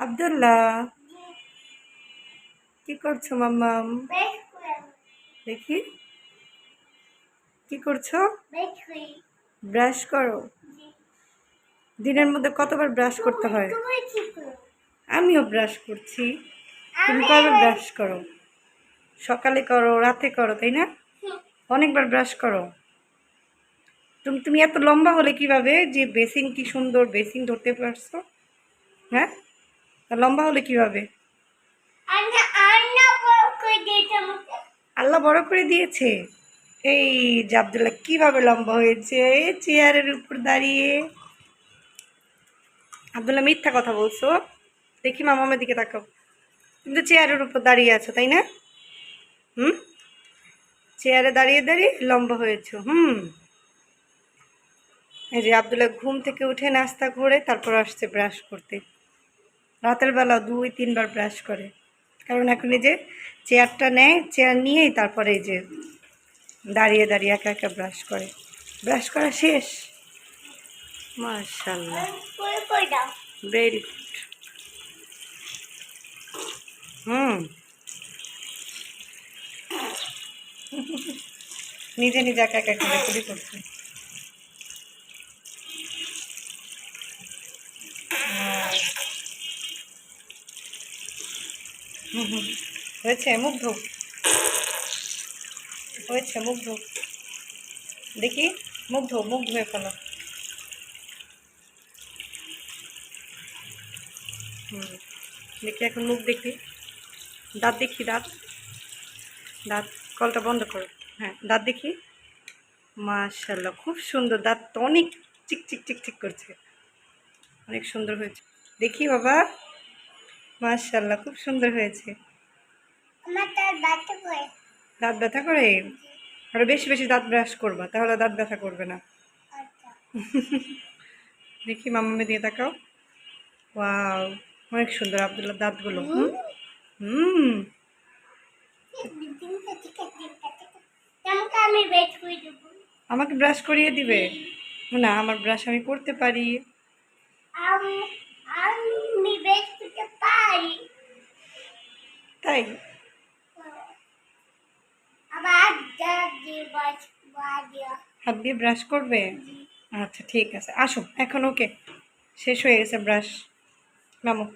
আবদুল্লাহ, কি করছ মাম্মাম? দেখি। কি করছ? ব্রাশ করো। দিনের মধ্যে কতবার ব্রাশ করতে হয়? আমিও ব্রাশ করছি। তুমি কবে ব্রাশ করো? সকালে করো, রাতে করো, তাই না? অনেকবার ব্রাশ করো। তুমি তুমি এত লম্বা হলে কীভাবে? যে বেসিং কি সুন্দর বেসিং ধরতে পারছ? হ্যাঁ? লম্বা হলে কীভাবে? আল্লাহ বড় করে দিয়েছে এই যে আবদুল্লাহ কীভাবে লম্বা হয়েছে? চেয়ারের উপর দাঁড়িয়ে। আবদুল্লাহ মিথ্যা কথা বলছো? দেখি মামামের দিকে তাকাও। তুমি তো চেয়ারের উপর দাঁড়িয়ে আছো তাই না? হুম? চেয়ারে দাঁড়িয়ে দাঁড়িয়ে লম্বা হয়েছো হুম? এই যে আবদুল্লাহ ঘুম থেকে উঠে নাস্তা করে তারপর আসছে ব্রাশ করতে। রাতের বেলা দুই, তিনবার ব্রাশ করে। কারণ এখন এই যে চেয়ারটা নেয় চেয়ার নিয়েই তারপরে এই যে দাঁড়িয়ে দাঁড়িয়ে একা একা ব্রাশ করে। ব্রাশ করা শেষ। মার্শাল্লাহ ভেরি গুড হুম। নিজে নিজে একা একা খুবই করছে। হুম হুম হয়েছে, মুখ ধোক। হয়েছে, মুখ ধোক। দেখি, মুখ ধো মুখ ধুয়ে হুম, দেখি এখন মুখ দেখি। দাঁত দেখি, দাঁত। দাঁত, কলটা বন্ধ করো। হ্যাঁ দাঁত দেখি। মাশাল্লাহ খুব সুন্দর দাঁত তো অনেক চিক চিক চিক চিক করছে। অনেক সুন্দর হয়েছে। দেখি বাবা। মাশাল্লাহ খুব সুন্দর হয়েছে। দাঁত ব্যথা করে। আরও বেশি বেশি দাঁত ব্রাশ করবা তাহলে দাঁত ব্যথা করবে না। দেখি মামামে দিয়ে তাকাও। ওয়াও অনেক সুন্দর আবদুল্লাহ দাঁতগুলো হুম? আমাকে ব্রাশ করিয়ে দিবে? না আমার ব্রাশ আমি করতে পারি। আমি দেখতে পাই পারি। তাই? আবার হাত দিয়ে ব্রাশ করবে? আচ্ছা ঠিক আছে। আসো এখন ওকে। শেষ হয়ে গেছে ব্রাশ নামো।